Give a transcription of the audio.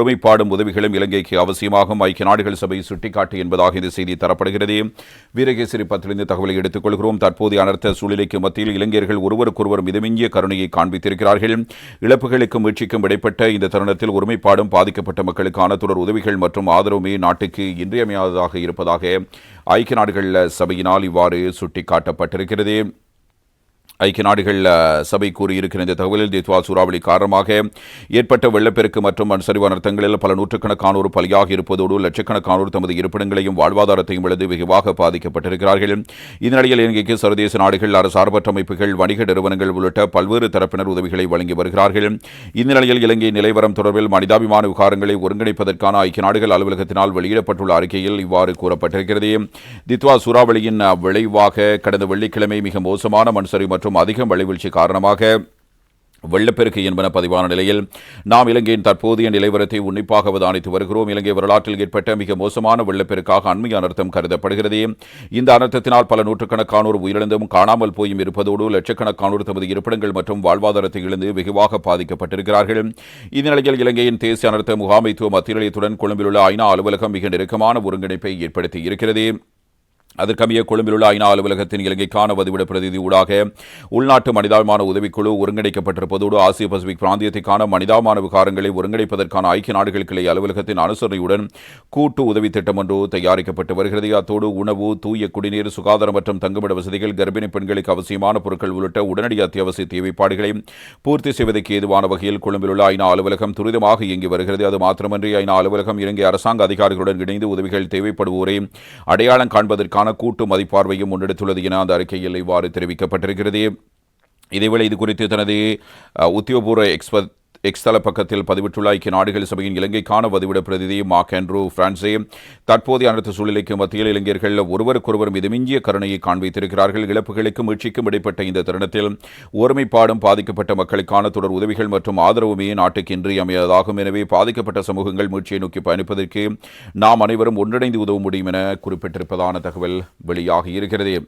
ஒருமைப்பாடும் உதவிகளும் இலங்கைக்கு அவசியமாகும். ஐக்கிய நாடுகள் சபை சுட்டிக்காட்டு என்பதாக இந்த செய்தி தரப்படுகிறது. வீரகேசரி பத்திலிருந்து தகவலை எடுத்துக் கொள்கிறோம். தற்போதைய அனர்த்த சூழ்நிலைக்கு மத்தியில் இளைஞர்கள் ஒருவருக்கொருவர் மிதமிஞ்சிய கருணையை காண்பித்திருக்கிறார்கள். இழப்புகளுக்கும் மீட்சிக்கும் இடைப்பட்ட இந்த தருணத்தில் ஒருமைப்பாடும் பாதிக்கப்பட்ட மக்களுக்கான தொடர் உதவிகள் மற்றும் ஆதரவுமே நாட்டுக்கு இன்றியமையாததாக இருப்பதாக ஐக்கிய நாடுகள் சபையினால் இவ்வாறு சுட்டிக்காட்டப்பட்டிருக்கிறது. ஐக்கிய நாடுகள் சபை கூறியிருக்கிற இந்த தகவலில் தித்வா சூறாவளி காரணமாக ஏற்பட்ட வெள்ளப்பெருக்கு மற்றும் மண் அர்த்தங்களில் பல நூற்றுக்கணக்கானோர் பலியாக இருப்பதோடு லட்சக்கணக்கானோர் தமது இருப்பிடங்களையும் வாழ்வாதாரத்தையும் இழந்து வெகுவாக பாதிக்கப்பட்டிருக்கிறார்கள். இந்நிலையில் இலங்கைக்கு சர்வதேச நாடுகள் அரசார்பற்ற அமைப்புகள் வணிக நிறுவனங்கள் உள்ளிட்ட பல்வேறு தரப்பினர் உதவிகளை வழங்கி வருகிறார்கள். இந்நிலையில் இலங்கை நிலைவரம் தொடர்பில் மனிதாபிமான விவகாரங்களை ஒருங்கிணைப்பதற்கான ஐக்கிய நாடுகள் அலுவலகத்தினால் வெளியிடப்பட்டுள்ள அறிக்கையில் இவ்வாறு கூறப்பட்டிருக்கிறது. தித்வா சூறாவளியின் விளைவாக கடந்த வெள்ளிக்கிழமை மிக மோசமான மண்சரி மற்றும் அதிக மழைவீழ்ச்சி காரணமாக வெள்ளப்பெருக்கு என்பன பதிவான நிலையில் நாம் இலங்கையின் தற்போதைய நிலைவரத்தை உன்னிப்பாக அவதானித்து வருகிறோம். இலங்கை வரலாற்றில் ஏற்பட்ட மிக மோசமான வெள்ளப்பெருக்காக அண்மை அனர்த்தம் கருதப்படுகிறது. இந்த அனர்த்தத்தினால் பல நூற்றுக்கணக்கானோர் உயிரிழந்தும் காணாமல் போயும் இருப்பதோடு லட்சக்கணக்கானோர் தமது இருப்பிடங்கள் மற்றும் வாழ்வாதாரத்தை இழந்து வெகுவாக பாதிக்கப்பட்டிருக்கிறார்கள். இந்நிலையில் இலங்கையின் தேசிய அனர்த்த முகாமைத்துவ மத்திய நிலையத்துடன் கொழும்பிலுள்ள ஐநா அலுவலகம் மிக நெருக்கமான ஒருங்கிணைப்பை ஏற்படுத்தி இருக்கிறது. அதற்கமைய கொழும்பிலுள்ள ஐநா அலுவலகத்தின் இலங்கைக்கான வதிவிட பிரதிநிதி ஊடாக உள்நாட்டு மனிதாபிமான உதவிக்குழு ஒருங்கிணைக்கப்பட்டிருப்பதோடு ஆசிய பசிபிக் பிராந்தியத்திற்கான மனிதாபிமான விகாரங்களை ஒருங்கிணைப்பதற்கான ஐக்கிய நாடுகள் கிளை அலுவலகத்தின் அனுசரணையுடன் கூட்டு உதவி திட்டம் ஒன்று தயாரிக்கப்பட்டு வருகிறது. அத்தோடு உணவு தூய குடிநீர் சுகாதாரம் மற்றும் தங்குமிட வசதிகள் கர்ப்பிணி பெண்களுக்கு அவசியமான பொருட்கள் உள்ளிட்ட உடனடி அத்தியாவசிய தேவைப்பாடுகளை பூர்த்தி செய்வதற்கு ஏதுவான வகையில் கொழும்பில் உள்ள ஐநா அலுவலகம் துரிதமாக இயங்கி வருகிறது. அது மாத்திரமன்றி ஐநா அலுவலகம் இலங்கை அரசாங்க அதிகாரிகளுடன் இணைந்து உதவிகள் தேவைப்படுவோரை அடையாளம் காண்பதற்கான கூட்டு மதிப்பார்வையும் முன்னெடுத்துள்ளது என அந்த அறிக்கையில் இவ்வாறு தெரிவிக்கப்பட்டிருக்கிறது. இதேவேளை இது குறித்து தனது உத்தியோகபூர்வ எக்ஸ்பர்ட் எக்ஸ்தல பக்கத்தில் பதிவிட்டுள்ள ஐக்கிய நாடுகள் சபையின் இலங்கைக்கான வதிவிட பிரதிநிதி மார்க் ஆண்ட்ரூ பிரான்சே தற்போதைய அனைத்து சூழ்நிலைக்கு மத்தியில் இளைஞர்கள் ஒருவருக்கொருவர் மிதமிஞ்சிய கருணையை காண்பித்திருக்கிறார்கள். இழப்புகளுக்கும் மீழ்ச்சிக்கும் இடைப்பட்ட இந்த தருணத்தில் ஒருமைப்பாடும் பாதிக்கப்பட்ட மக்களுக்கான தொடர் உதவிகள் மற்றும் ஆதரவுமே நாட்டுக்கு இன்றியமையாததாகும். எனவே பாதிக்கப்பட்ட சமூகங்கள் மீழ்ச்சியை நோக்கி பயணிப்பதற்கு நாம் அனைவரும் ஒன்றிணைந்து உதவ முடியும் என குறிப்பிட்டிருப்பதான தகவல் வெளியாகி இருக்கிறது.